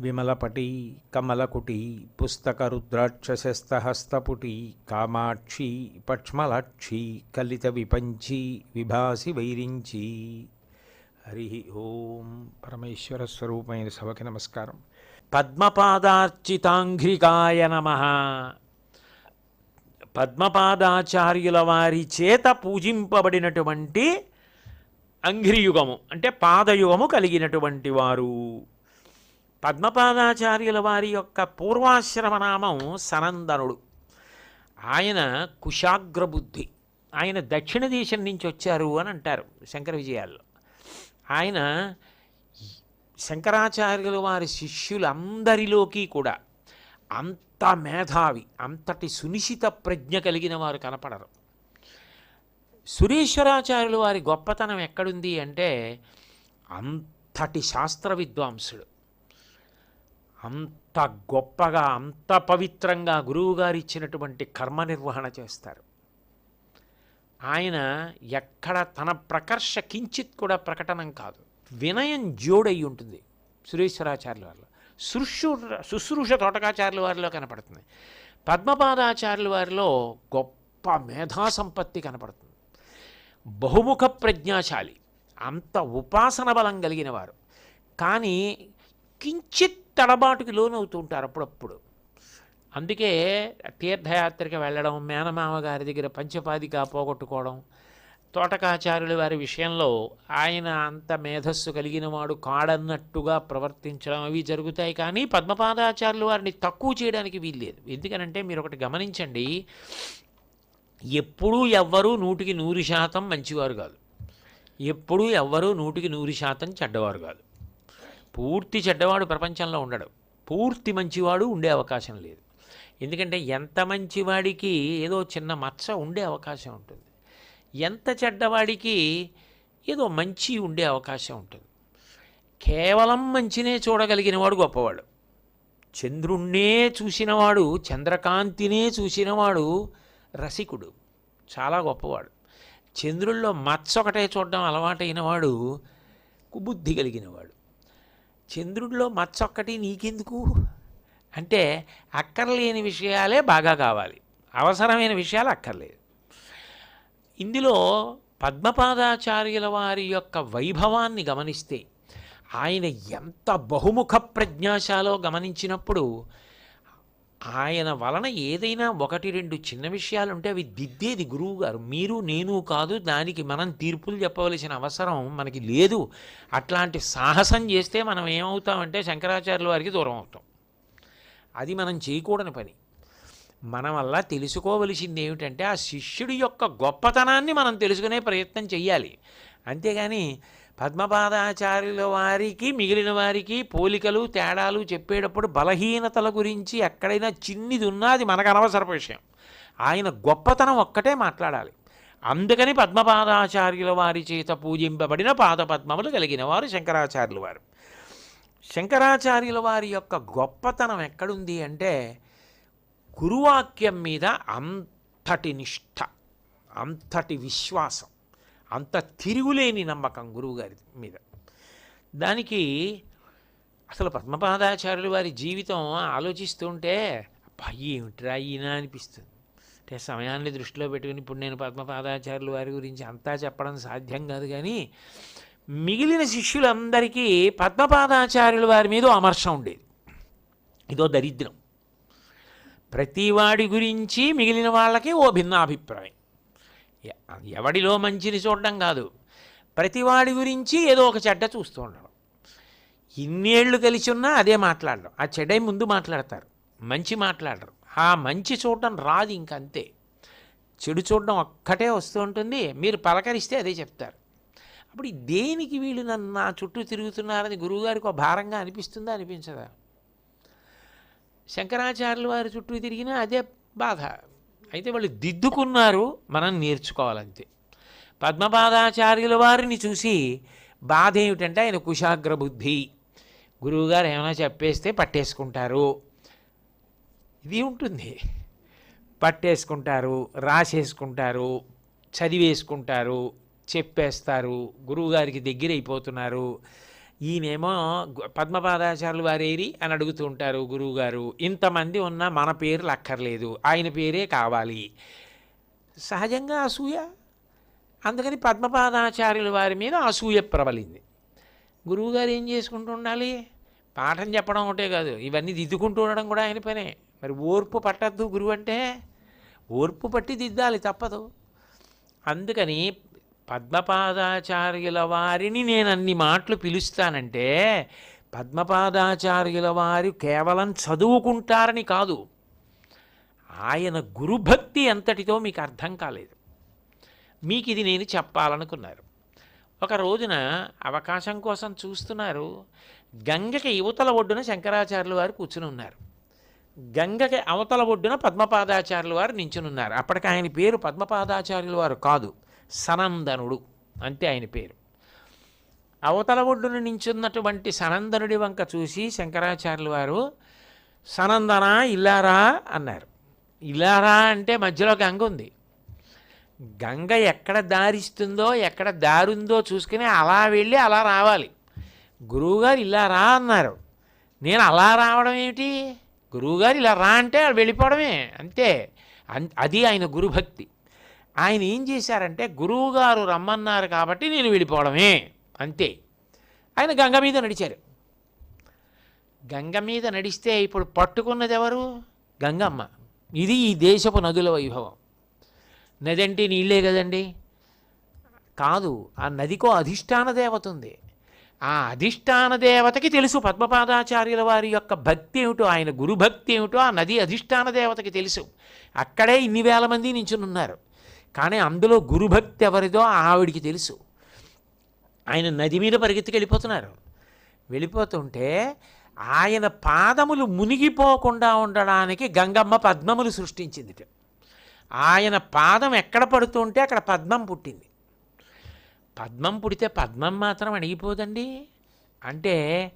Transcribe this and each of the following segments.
విమలపటి కమలకుటి పుస్తకరుద్రాక్షసస్తహస్తపుటి కామాక్షి పక్ష్మలాక్షి కలిత విపంచి విభాసి వైరించి హరి ఓం పరమేశ్వర స్వరూపమైన సభకి నమస్కారం పద్మపాదార్చితాంఘ్రికాయ నమ పద్మపాదాచార్యుల వారి చేత పూజింపబడినటువంటి అంఘ్రియుగము అంటే పాదయుగము కలిగినటువంటి వారు. పద్మపాదాచార్యుల వారి యొక్క పూర్వాశ్రమ నామం సనందనుడు. ఆయన కుశాగ్రబుద్ధి. ఆయన దక్షిణ దేశం నుంచి వచ్చారు అని అంటారు శంకర విజయాల్లో. ఆయన శంకరాచార్యుల వారి శిష్యులందరిలోకి కూడా అంత మేధావి అంతటి సునిశిత ప్రజ్ఞ కలిగిన వారు కనపడరు. సురేశ్వరాచార్యుల వారి గొప్పతనం ఎక్కడుంది అంటే అంతటి శాస్త్ర విద్వాంసుడు అంత గొప్పగా అంత పవిత్రంగా గురువుగారు ఇచ్చినటువంటి కర్మ నిర్వహణ చేస్తారు. ఆయన ఎక్కడ తన ప్రకర్ష కించిత్ కూడా ప్రకటనం కాదు. వినయం జోడై ఉంటుంది సురేశ్వరాచార్యుల వారిలో. శుశ్రూ శుశ్రూష తోటకాచార్యుల వారిలో కనపడుతుంది. పద్మపాదాచార్యుల వారిలో గొప్ప మేధా సంపత్తి కనపడుతుంది. బహుముఖ ప్రజ్ఞాశాలి. అంత ఉపాసన బలం కలిగిన వారు. కానీ కించిత్ తడబాటుకి లోనవుతూ ఉంటారు అప్పుడప్పుడు. అందుకే తీర్థయాత్రకి వెళ్ళడం మేనమామ గారి దగ్గర పంచపాదిగా పోగొట్టుకోవడం తోటకాచార్యుల వారి విషయంలో ఆయన అంత మేధస్సు కలిగిన వాడు కాడన్నట్టుగా ప్రవర్తించడం అవి జరుగుతాయి కానీ పద్మపాదాచార్యుల వారిని తక్కువ చేయడానికి వీల్లేదు. ఎందుకనంటే మీరు ఒకటి గమనించండి ఎప్పుడూ ఎవ్వరూ నూటికి నూరు శాతం మంచివారు కాదు. ఎప్పుడూ ఎవ్వరూ నూటికి నూరు శాతం చెడ్డవారు కాదు. పూర్తి చెడ్డవాడు ప్రపంచంలో ఉండడు. పూర్తి మంచివాడు ఉండే అవకాశం లేదు. ఎందుకంటే ఎంత మంచివాడికి ఏదో చిన్న మచ్చ ఉండే అవకాశం ఉంటుంది. ఎంత చెడ్డవాడికి ఏదో మంచి ఉండే అవకాశం ఉంటుంది. కేవలం మంచినే చూడగలిగిన వాడు గొప్పవాడు. చంద్రుణ్ణే చూసినవాడు చంద్రకాంతినే చూసినవాడు రసికుడు చాలా గొప్పవాడు. చంద్రుల్లో మచ్చ ఒకటే చూడడం అలవాటైన వాడు కుబుద్ధి కలిగినవాడు. చంద్రుడిలో మచ్చ ఒక్కటి నీకెందుకు? అంటే అక్కర్లేని విషయాలే బాగా కావాలి. అవసరమైన విషయాలు అక్కర్లేదు. ఇందులో పద్మపాదాచార్యుల వారి యొక్క వైభవాన్ని గమనిస్తే ఆయన ఎంత బహుముఖ ప్రజ్ఞాశాలో గమనించినప్పుడు ఆయన వలన ఏదైనా ఒకటి రెండు చిన్న విషయాలు ఉంటే అవి దిద్దేది గురువు గారు మీరు నేను కాదు దానికి మనం తీర్పులు చెప్పవలసిన అవసరం మనకి లేదు. అట్లాంటి సాహసం చేస్తే మనం ఏమవుతామంటే శంకరాచార్యుల వారికి దూరం అవుతాం. అది మనం చేయకూడని పని. మనం అలా తెలుసుకోవలసింది ఏమిటంటే ఆ శిష్యుడి యొక్క గొప్పతనాన్ని మనం తెలుసుకునే ప్రయత్నం చేయాలి అంతేగాని పద్మపాదాచార్యుల వారికి మిగిలిన వారికి పోలికలు తేడాలు చెప్పేటప్పుడు బలహీనతల గురించి ఎక్కడైనా చిన్నిది ఉన్నది అది మనకు అనవసరపు విషయం. ఆయన గొప్పతనం ఒక్కటే మాట్లాడాలి. అందుకని పద్మపాదాచార్యుల వారి చేత పూజింపబడిన పాదపద్మములు కలిగిన వారు శంకరాచార్యుల వారు. శంకరాచార్యుల వారి యొక్క గొప్పతనం ఎక్కడుంది అంటే గురువాక్యం మీద అంతటి నిష్ఠ అంతటి విశ్వాసం. అంత తిరుగులేని నమ్మకం గురువుగారి మీద. దానికి అసలు పద్మపాదాచార్యులు వారి జీవితం ఆలోచిస్తుంటే అబ్బా ఏమిట్రా ఈయన అనిపిస్తుంది. అంటే సమయాన్ని దృష్టిలో పెట్టుకుని ఇప్పుడు నేను పద్మపాదాచార్యుల వారి గురించి అంతా చెప్పడం సాధ్యం కాదు కానీ మిగిలిన శిష్యులందరికీ పద్మపాదాచార్యుల వారి మీద అమర్షం ఉండేది. ఇదో దరిద్రం. ప్రతివాడి గురించి మిగిలిన వాళ్ళకి ఓ భిన్నాభిప్రాయం. అభిప్రాయం ఎవడిలో మంచిని చూడడం కాదు. ప్రతివాడి గురించి ఏదో ఒక చెడ్డ చూస్తూ ఉండడం. ఇన్నేళ్ళు కలిసి ఉన్నా అదే మాట్లాడడం. ఆ చెడ్డ ముందు మాట్లాడతారు. మంచి మాట్లాడరు. ఆ మంచి చూడడం రాదు ఇంకంతే. చెడు చూడడం ఒక్కటే వస్తూ ఉంటుంది. మీరు పలకరిస్తే అదే చెప్తారు. అప్పుడు దేనికి వీళ్ళు నన్ను నా చుట్టూ తిరుగుతున్నారని గురువుగారికి ఒక భారంగా అనిపిస్తుందా అనిపించదా? శంకరాచార్యుల వారి చుట్టూ తిరిగినా అదే బాధ. అయితే వాళ్ళు దిద్దుకున్నారు మనం నేర్చుకోవాలంతే. పద్మపాదాచార్యుల వారిని చూసి బాధ ఏమిటంటే ఆయన కుశాగ్ర బుద్ధి. గురువుగారు ఏమైనా చెప్పేస్తే పట్టేసుకుంటారు. ఇది ఉంటుంది. పట్టేసుకుంటారు రాసేసుకుంటారు చదివేసుకుంటారు చెప్పేస్తారు. గురువుగారికి దగ్గర అయిపోతున్నారు ఈయనేమో పద్మపాదాచార్యులు వారేరి అని అడుగుతూ ఉంటారు గురువుగారు. ఇంతమంది ఉన్నా మన పేర్లు అక్కర్లేదు. ఆయన పేరే కావాలి. సహజంగా అసూయ? అందుకని పద్మపాదాచార్యుల వారి మీద అసూయ ప్రబలింది. గురువుగారు ఏం చేసుకుంటూ ఉండాలి? పాఠం చెప్పడం ఒకటే కాదు. ఇవన్నీ దిద్దుకుంటూ ఉండడం కూడా ఆయన పనే. మరి ఓర్పు పట్టద్దు గురువు అంటే? ఓర్పు పట్టి దిద్దాలి తప్పదు. అందుకని పద్మపాదాచార్యుల వారిని నేను అన్ని మాటలు పిలుస్తానంటే పద్మపాదాచార్యుల వారు కేవలం చదువుకుంటారని కాదు. ఆయన గురుభక్తి ఎంతటితో మీకు అర్థం కాలేదు. మీకు ఇది నేను చెప్పాలనుకున్నారు. ఒక రోజున అవకాశం కోసం చూస్తున్నారు. గంగకి యువతల ఒడ్డున శంకరాచార్యుల వారు కూర్చుని ఉన్నారు. గంగకి అవతల ఒడ్డున పద్మపాదాచార్యుల వారు నించునున్నారు అప్పటికి ఆయన పేరు పద్మపాదాచార్యుల వారు కాదు. సనందనుడు అంతే ఆయన పేరు. అవతల ఒడ్డున నించున్నటువంటి సనందనుడి వంక చూసి శంకరాచార్యులు వారు సనందన ఇల్లారా? అన్నారు. ఇల్లారా? అంటే మధ్యలో గంగ ఉంది. గంగ ఎక్కడ దారిస్తుందో ఎక్కడ దారుందో చూసుకుని అలా వెళ్ళి అలా రావాలి. గురువుగారు ఇలా రా అన్నారు. నేను అలా రావడం ఏమిటి? గురువుగారు ఇలా రా అంటే వెళ్ళిపోవడమే. అంతే. అది ఆయన గురుభక్తి. ఆయన ఏం చేశారంటే గురువుగారు రమ్మన్నారు కాబట్టి నేను వెళ్ళిపోవడమే. అంతే. ఆయన గంగ మీద నడిచారు. గంగ మీద నడిస్తే ఇప్పుడు పట్టుకున్నది ఎవరు? గంగమ్మ. ఇది ఈ దేశపు నదుల వైభవం. నది అంటే నీళ్ళే కదండి. కాదు ఆ నదికో అధిష్టాన దేవత ఉంది. ఆ అధిష్టాన దేవతకి తెలుసు పద్మపాదాచార్యుల వారి యొక్క భక్తి ఏమిటో ఆయన గురుభక్తి ఏమిటో ఆ నది అధిష్టాన దేవతకి తెలుసు. అక్కడే ఇన్ని వేల మంది నించునున్నారు. కానీ అందులో గురుభక్తి ఎవరిదో ఆవిడికి తెలుసు. ఆయన నది మీద పరిగెత్తికి వెళ్ళిపోతున్నారు వెళ్ళిపోతుంటే ఆయన పాదములు మునిగిపోకుండా ఉండడానికి గంగమ్మ పద్మములు సృష్టించింది ఆయన పాదం ఎక్కడ పడుతుంటే అక్కడ పద్మం పుట్టింది. పద్మం పుడితే పద్మం మాత్రం అడిగిపోదండి అంటే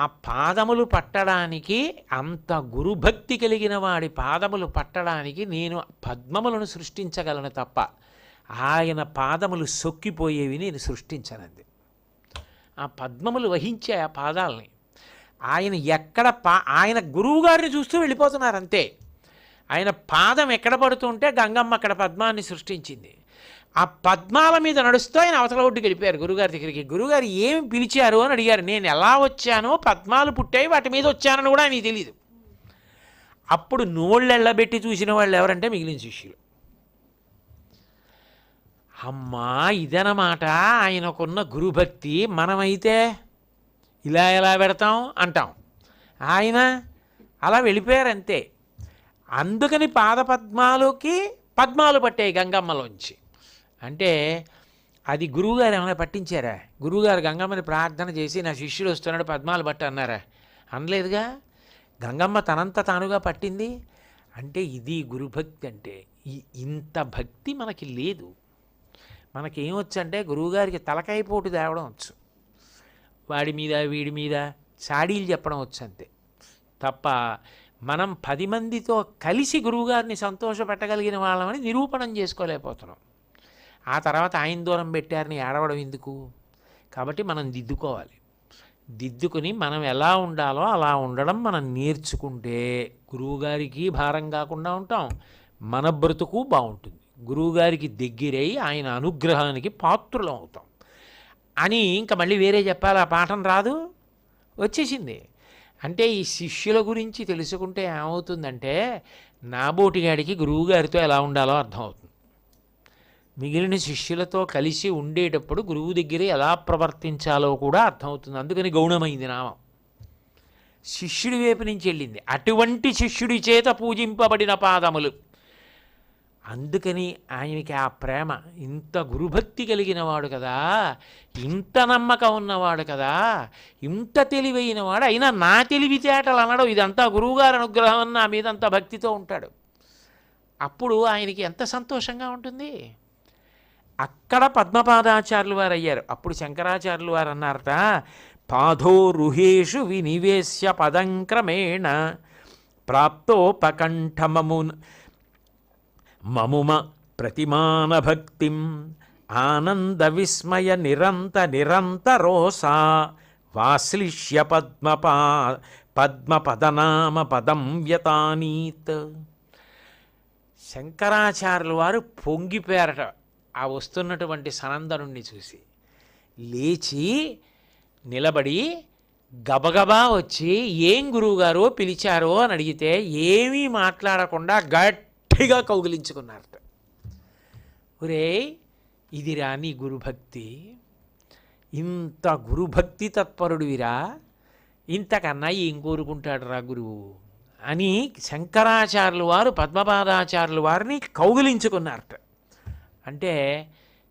ఆ పాదములు పట్టడానికి అంత గురుభక్తి కలిగిన వాడి పాదములు పట్టడానికి నేను పద్మములను సృష్టించగలను తప్ప ఆయన పాదములు సొక్కిపోయేవి నేను సృష్టించనంది. ఆ పద్మములు వహించే ఆ పాదాలని ఆయన ఎక్కడ పా ఆయన గురువుగారిని చూస్తూ వెళ్ళిపోతున్నారు అంతే ఆయన పాదం ఎక్కడ పడుతుంటే గంగమ్మ అక్కడ పద్మాన్ని సృష్టించింది. ఆ పద్మాల మీద నడుస్తూ ఆయన అవతల ఒడ్డుకి వెళ్ళిపోయారు గురుగారి దగ్గరికి. గురుగారు ఏమి పిలిచారు అని అడిగారు. నేను ఎలా వచ్చానో పద్మాలు పుట్టాయి వాటి మీద వచ్చానని కూడా ఆయనకి తెలియదు అప్పుడు నోళ్ళు ఎళ్ళబెట్టి చూసిన వాళ్ళు ఎవరంటే మిగిలిన శిష్యులు. అమ్మా ఇదనమాట ఆయనకున్న గురుభక్తి మనమైతే ఇలా ఎలా పెడతాం అంటాం. ఆయన అలా వెళ్ళిపోయారు అంతే అందుకని పాదపద్మాలకి పద్మాలు పట్టాయి గంగమ్మలోంచి. అంటే అది గురువుగారు ఏమైనా పట్టించారా? గురువుగారు గంగమ్మని ప్రార్థన చేసి నా శిష్యుడు వస్తున్నాడు పద్మాలు బట్ట అన్నారా? అనలేదుగా? గంగమ్మ తనంత తానుగా పట్టింది? అంటే ఇది గురుభక్తి అంటే ఇంత భక్తి మనకి లేదు. మనకేమొచ్చు అంటే గురువుగారికి తలకాయపోటు తేవడం వచ్చు. వాడి మీద వీడి మీద చాడీలు చెప్పడం వచ్చు అంతే. తప్ప మనం పది మందితో కలిసి గురువుగారిని సంతోషపెట్టగలిగిన వాళ్ళమని నిరూపణం చేసుకోలేకపోతున్నాం. ఆ తర్వాత ఆయన దూరం పెట్టారని ఏడవడం ఎందుకు? కాబట్టి మనం దిద్దుకోవాలి. దిద్దుకుని మనం ఎలా ఉండాలో అలా ఉండడం మనం నేర్చుకుంటే గురువుగారికి భారం కాకుండా ఉంటాం. మన బ్రతుకు బాగుంటుంది. గురువుగారికి దగ్గరై ఆయన అనుగ్రహానికి పాత్రులం అవుతాం. అని ఇంకా మళ్ళీ వేరే చెప్పాలి ఆ పాఠం రాదు? వచ్చేసింది. అంటే ఈ శిష్యుల గురించి తెలుసుకుంటే ఏమవుతుందంటే నాబోటిగాడికి గురువుగారితో ఎలా ఉండాలో అర్థమవుతుంది. మిగిలిన శిష్యులతో కలిసి ఉండేటప్పుడు గురువు దగ్గర ఎలా ప్రవర్తించాలో కూడా అర్థమవుతుంది. అందుకని గౌణమైంది నామం. శిష్యుడి వైపు నుంచి వెళ్ళింది. అటువంటి శిష్యుడి చేత పూజింపబడిన పాదములు. అందుకని ఆయనకి ఆ ప్రేమ ఇంత గురుభక్తి కలిగిన వాడు కదా ఇంత నమ్మకం ఉన్నవాడు కదా ఇంత తెలివైన వాడు అయినా నా తెలివితేటలు అనడం ఇదంతా గురువుగారి అనుగ్రహం నా మీద అంత భక్తితో ఉంటాడు. అప్పుడు ఆయనకి ఎంత సంతోషంగా ఉంటుంది? అక్కడ పద్మపాదాచార్యులు వారు అయ్యారు అప్పుడు శంకరాచార్యులు వారు అన్నారట పాధోరుహేషు వినివేశ్య పదంక్రమేణ ప్రాప్తోపకంఠమము మముమ ప్రతిమాన భక్తిం ఆనంద విస్మయ నిరంత నిరంతరోసా వాశ్లిష్య పద్మపా పద్మపదనామ పదం వ్యతానీత్. శంకరాచార్యుల వారు పొంగిపోయారట. ఆ వస్తున్నటువంటి సనందనుణ్ణి చూసి లేచి నిలబడి గబగబా వచ్చి ఏం గురువుగారో పిలిచారో అని అడిగితే ఏమీ మాట్లాడకుండా గట్టిగా కౌగిలించుకున్నారట. ఒరే ఇది రాని గురుభక్తి. ఇంత గురుభక్తి తత్పరుడివిరా. ఇంతకన్నా ఏం కోరుకుంటాడు రా గురువు అని శంకరాచార్యులు వారు పద్మపాదాచార్యులు వారిని కౌగిలించుకున్నారట. అంటే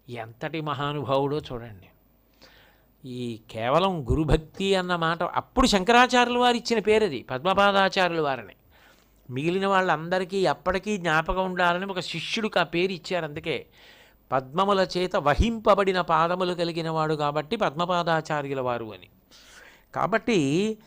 ఎంతటి మహానుభావుడో చూడండి. ఈ కేవలం గురుభక్తి అన్న మాట అప్పుడు శంకరాచార్యులు వారు ఇచ్చిన పేరది పద్మపాదాచార్యులు వారిని. మిగిలిన వాళ్ళందరికీ ఎప్పటికీ జ్ఞాపకం ఉండాలని ఒక శిష్యుడికి ఆ పేరు ఇచ్చారు. అందుకే పద్మముల చేత వహింపబడిన పాదములు కలిగిన వాడు కాబట్టి పద్మపాదాచార్యుల వారు అని. కాబట్టి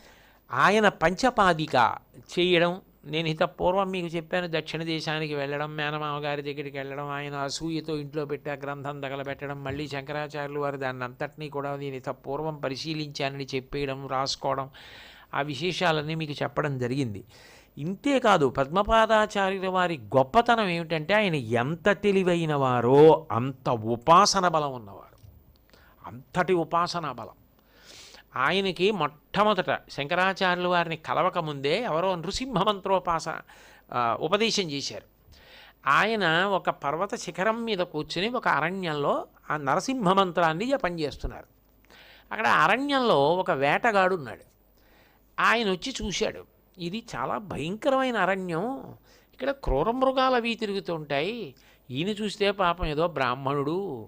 ఆయన పంచపాదిక చేయడం నేను ఇంత పూర్వం మీకు చెప్పాను దక్షిణ దేశానికి వెళ్ళడం మేనమామ గారి దగ్గరికి వెళ్ళడం ఆయన అసూయతో ఇంట్లో పెట్టి ఆ గ్రంథం తగలబెట్టడం మళ్ళీ శంకరాచార్యులు వారు దాన్ని అంతటినీ కూడా నేను ఇంత పూర్వం పరిశీలించానని చెప్పేయడం రాసుకోవడం ఆ విశేషాలన్నీ మీకు చెప్పడం జరిగింది. ఇంతే కాదు పద్మపాదాచార్యుల వారి గొప్పతనం ఏమిటంటే ఆయన ఎంత తెలివైన వారో అంత ఉపాసన బలం ఉన్నవారు అంతటి ఉపాసనా బలం. ఆయనకి మొట్టమొదట శంకరాచార్యులు వారిని కలవక ముందే ఎవరో నృసింహ మంత్రోపాస ఉపదేశం చేశారు. ఆయన ఒక పర్వత శిఖరం మీద కూర్చుని ఒక అరణ్యంలో ఆ నరసింహ మంత్రాన్ని జపం చేస్తున్నారు. అక్కడ అరణ్యంలో ఒక వేటగాడు ఉన్నాడు. ఆయన వచ్చి చూశాడు. ఇది చాలా భయంకరమైన అరణ్యం. ఇక్కడ క్రూర మృగాలు అవి తిరుగుతుంటాయి ఈయన చూస్తే పాపం ఏదో బ్రాహ్మణుడు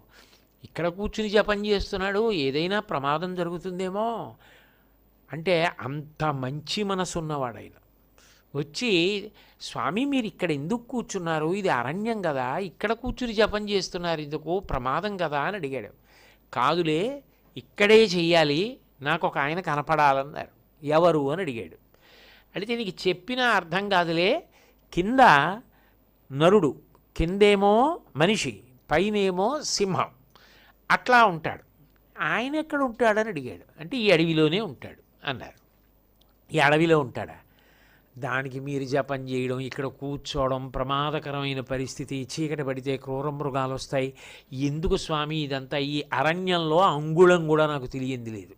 ఇక్కడ కూర్చుని జపం చేస్తున్నాడు ఏదైనా ప్రమాదం జరుగుతుందేమో. అంటే అంత మంచి మనసు వచ్చి స్వామి మీరు ఇక్కడ ఎందుకు కూర్చున్నారు? ఇది అరణ్యం కదా ఇక్కడ కూర్చుని జపం చేస్తున్నారు ఇందుకు ప్రమాదం కదా అని అడిగాడు. కాదులే ఇక్కడే చెయ్యాలి నాకు ఒక ఆయన కనపడాలన్నారు. ఎవరు? అని అడిగాడు. అడిగితే నీకు చెప్పిన అర్థం కాదులే కింద నరుడు కిందేమో మనిషి పైనేమో సింహం. అట్లా ఉంటాడు. ఆయన ఎక్కడ ఉంటాడని అడిగాడు. అంటే ఈ అడవిలోనే ఉంటాడు అన్నారు. ఈ అడవిలో ఉంటాడా? దానికి మీరు జపం చేయడం ఇక్కడ కూర్చోవడం ప్రమాదకరమైన పరిస్థితి. చీకటి పడితే క్రూర మృగాలు వస్తాయి. ఎందుకు స్వామి? ఇదంతా ఈ అరణ్యంలో అంగుళం కూడా నాకు తెలియంది లేదు.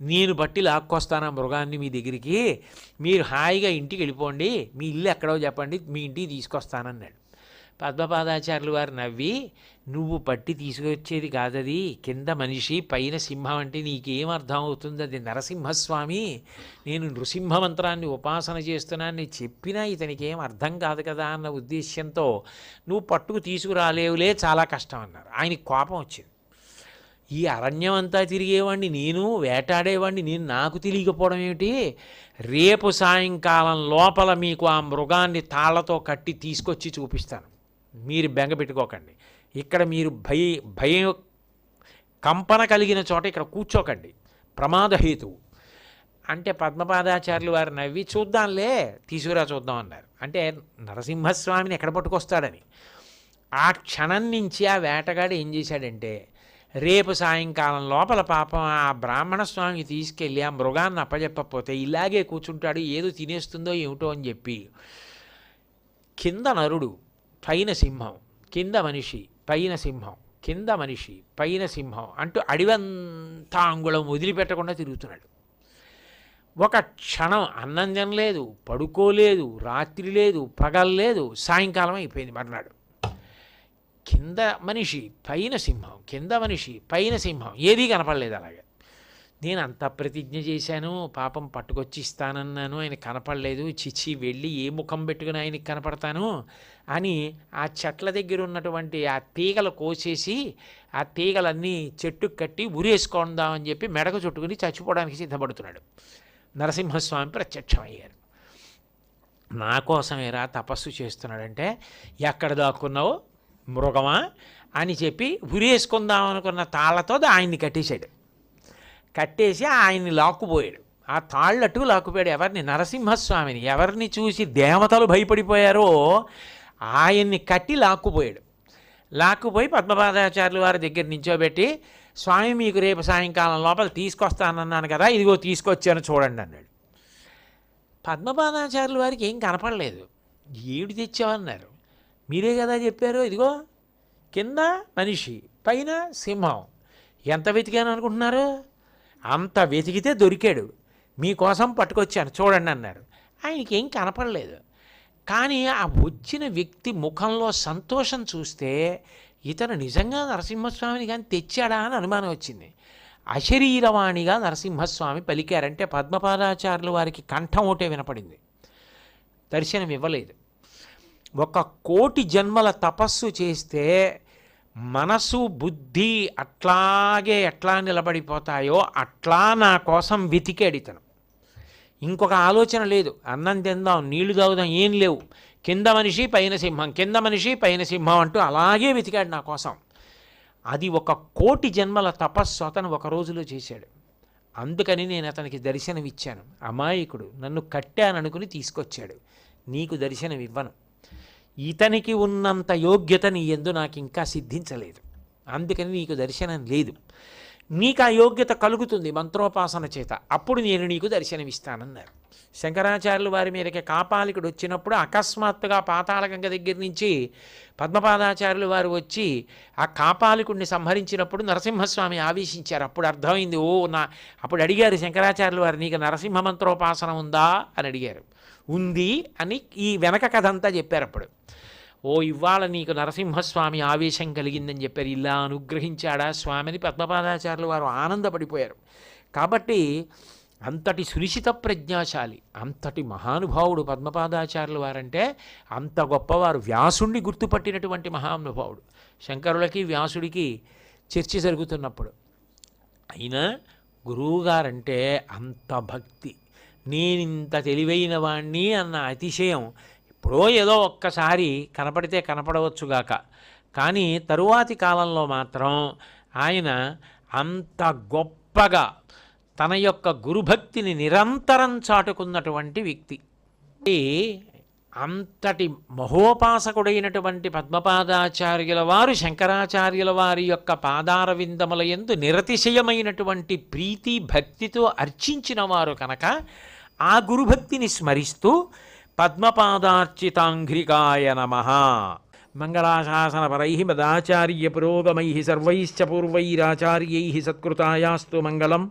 నేను బట్టి లాక్కొస్తాను ఆ మృగాన్ని మీ దగ్గరికి. మీరు హాయిగా ఇంటికి వెళ్ళిపోండి. మీ ఇల్లు ఎక్కడో చెప్పండి. మీ ఇంటికి తీసుకొస్తానన్నాడు. పద్మపాదాచార్యులు వారు నవ్వి నువ్వు పట్టి తీసుకొచ్చేది కాదది. కింద మనిషి పైన సింహం అంటే నీకేం అర్థం అవుతుంది అది నరసింహస్వామి. నేను నృసింహ మంత్రాన్ని ఉపాసన చేస్తున్నానని చెప్పినా ఇతనికి ఏం అర్థం కాదు కదా అన్న ఉద్దేశ్యంతో నువ్వు పట్టుకు తీసుకురాలేవులే చాలా కష్టం అన్నారు. ఆయనకి కోపం వచ్చింది. ఈ అరణ్యం అంతా తిరిగేవాడిని నేను వేటాడేవాడిని నేను నాకు తెలియకపోవడం ఏమిటి? రేపు సాయంకాలం లోపల మీకు ఆ మృగాన్ని తాళ్ళతో కట్టి తీసుకొచ్చి చూపిస్తాను. మీరు బెంగ పెట్టుకోకండి. ఇక్కడ మీరు భయ భయం కంపన కలిగిన చోట ఇక్కడ కూర్చోకండి. ప్రమాదహేతువు అంటే పద్మపాదాచార్యులు వారు నవ్వి చూద్దాంలే తీసుకురా చూద్దాం అన్నారు. అంటే నరసింహస్వామిని ఎక్కడ పట్టుకొస్తాడని. ఆ క్షణం నుంచి ఆ వేటగాడు ఏం చేశాడంటే రేపు సాయంకాలం లోపల పాపం ఆ బ్రాహ్మణ స్వామికి తీసుకెళ్ళి ఆ మృగాన్ని అప్పచెప్పకపోతే ఇలాగే కూర్చుంటాడు ఏదో తినేస్తుందో ఏమిటో అని చెప్పి కింద నరుడు పైన సింహం కింద మనిషి పైన సింహం కింద మనిషి పైన సింహం అంటూ అడివంతా అంగుళం వదిలిపెట్టకుండా తిరుగుతున్నాడు. ఒక క్షణం అన్నం తినలేదు పడుకోలేదు రాత్రి లేదు పగల్లేదు సాయంకాలం అయిపోయింది మర్నాడు. కింద మనిషి పైన సింహం కింద మనిషి పైన సింహం ఏదీ కనపడలేదు అలాగే. నేను అంత ప్రతిజ్ఞ చేశాను పాపం పట్టుకొచ్చి ఇస్తానన్నాను ఆయన కనపడలేదు చిచ్చి వెళ్ళి ఏ ముఖం పెట్టుకుని ఆయనకి కనపడతాను అని ఆ చెట్ల దగ్గర ఉన్నటువంటి ఆ తీగలు కోసేసి ఆ తీగలన్నీ చెట్టుకు కట్టి ఉరేసుకుందామని చెప్పి మెడకు చుట్టుకుని చచ్చిపోవడానికి సిద్ధపడుతున్నాడు. నరసింహస్వామి ప్రత్యక్షమయ్యారు. నా కోసమేరా తపస్సు చేస్తున్నాడంటే ఎక్కడ దాక్కున్నావు మృగమా అని చెప్పి ఉరేసుకుందాం అనుకున్న తాళ్ళతో ఆయన్ని కట్టేశాడు. కట్టేసి ఆయన్ని లాక్కుపోయాడు. ఆ తాళ్ళట్టు లాక్కుపోయాడు. ఎవరిని? నరసింహస్వామిని. ఎవరిని చూసి దేవతలు భయపడిపోయారో ఆయన్ని కట్టి లాక్కుపోయాడు. లాక్కుపోయి పద్మపాదాచార్యులు వారి దగ్గర నించోబెట్టి స్వామి మీకు రేపు సాయంకాలం లోపల తీసుకొస్తానన్నాను కదా ఇదిగో తీసుకొచ్చాను చూడండి అన్నాడు. పద్మపాదాచార్యుల వారికి ఏం కనపడలేదు. ఏడు తెచ్చావన్నారు. మీరే కదా చెప్పారు? ఇదిగో కింద మనిషి పైన సింహం. ఎంత వెతికాను అనుకుంటున్నారు? అంత వెతికితే దొరికాడు. మీకోసం పట్టుకొచ్చాను చూడండి అన్నారు ఆయనకి ఏం కనపడలేదు. కానీ ఆ వచ్చిన వ్యక్తి ముఖంలో సంతోషం చూస్తే ఇతను నిజంగా నరసింహస్వామిని కానీ తెచ్చాడా అని అనుమానం వచ్చింది. అశరీరవాణిగా నరసింహస్వామి పలికారంటే పద్మపాదాచార్యుల వారికి కంఠం ఒకటే వినపడింది. దర్శనం ఇవ్వలేదు ఒక కోటి జన్మల తపస్సు చేస్తే మనసు బుద్ధి అట్లాగే ఎట్లా నిలబడిపోతాయో అట్లా నా కోసం వెతికేడితను ఇంకొక ఆలోచన లేదు. అన్నం తిందాం నీళ్ళు తాగుదాం ఏం లేవు. కింద మనిషి పైన సింహం. కింద మనిషి పైన సింహం అంటూ అలాగే వెతికాడు నా కోసం. అది ఒక కోటి జన్మల తపస్సు అతను ఒక రోజులో చేశాడు. అందుకని నేను అతనికి దర్శనం ఇచ్చాను అమాయకుడు. నన్ను కట్టాననుకుని తీసుకొచ్చాడు. నీకు దర్శనం ఇవ్వను ఇతనికి ఉన్నంత యోగ్యత నీ ఎందు నాకు ఇంకా సిద్ధించలేదు. అందుకని నీకు దర్శనం లేదు. నీకు ఆ యోగ్యత కలుగుతుంది మంత్రోపాసన చేత. అప్పుడు నేను నీకు దర్శనమిస్తానన్నారు. శంకరాచార్యులు వారి మీదకి కాపాలికుడు వచ్చినప్పుడు అకస్మాత్తుగా పాతాళగంగ దగ్గర నుంచి పద్మపాదాచార్యులు వారు వచ్చి ఆ కాపాలికుడిని సంహరించినప్పుడు నరసింహస్వామి ఆవేశించారు. అప్పుడు అర్థమైంది ఓ నా అప్పుడు అడిగారు శంకరాచార్యులు వారు నీకు నరసింహ మంత్రోపాసన ఉందా? అని అడిగారు. ఉంది అని ఈ వెనక కథ అంతా చెప్పారు అప్పుడు. ఓ ఇవాళ నీకు నరసింహస్వామి ఆవేశం కలిగిందని చెప్పారు. ఇలా అనుగ్రహించాడా స్వామిని? పద్మపాదాచార్యులు వారు ఆనందపడిపోయారు. కాబట్టి అంతటి సునిశిత ప్రజ్ఞాశాలి అంతటి మహానుభావుడు పద్మపాదాచార్యులు వారంటే అంత గొప్పవారు. వ్యాసుణ్ణి గుర్తుపట్టినటువంటి మహానుభావుడు. శంకరులకి వ్యాసుడికి చర్చ జరుగుతున్నప్పుడు. అయినా గురువుగారంటే అంత భక్తి. నేనింత తెలివైన వాణ్ణి అన్న అతిశయం. ఎప్పుడో ఏదో ఒక్కసారి కనపడితే కనపడవచ్చుగాక కానీ తరువాతి కాలంలో మాత్రం ఆయన అంత గొప్పగా తన యొక్క గురుభక్తిని నిరంతరం చాటుకున్నటువంటి వ్యక్తి. అంతటి మహోపాసకుడైనటువంటి పద్మపాదాచార్యుల వారు శంకరాచార్యుల వారి యొక్క పాదారవిందముల ఎందు నిరతిశయమైనటువంటి ప్రీతి భక్తితో అర్చించిన వారు కనుక ఆ గురుభక్తిని స్మరిస్తూ పద్మపాదార్చితాంఘ్రికాయ నమ. మంగళాశాసనపరై మదాచార్య పురోగమై సర్వైశ్చ పూర్వైరాచార్యై సత్కృతాయాస్తు మంగళం.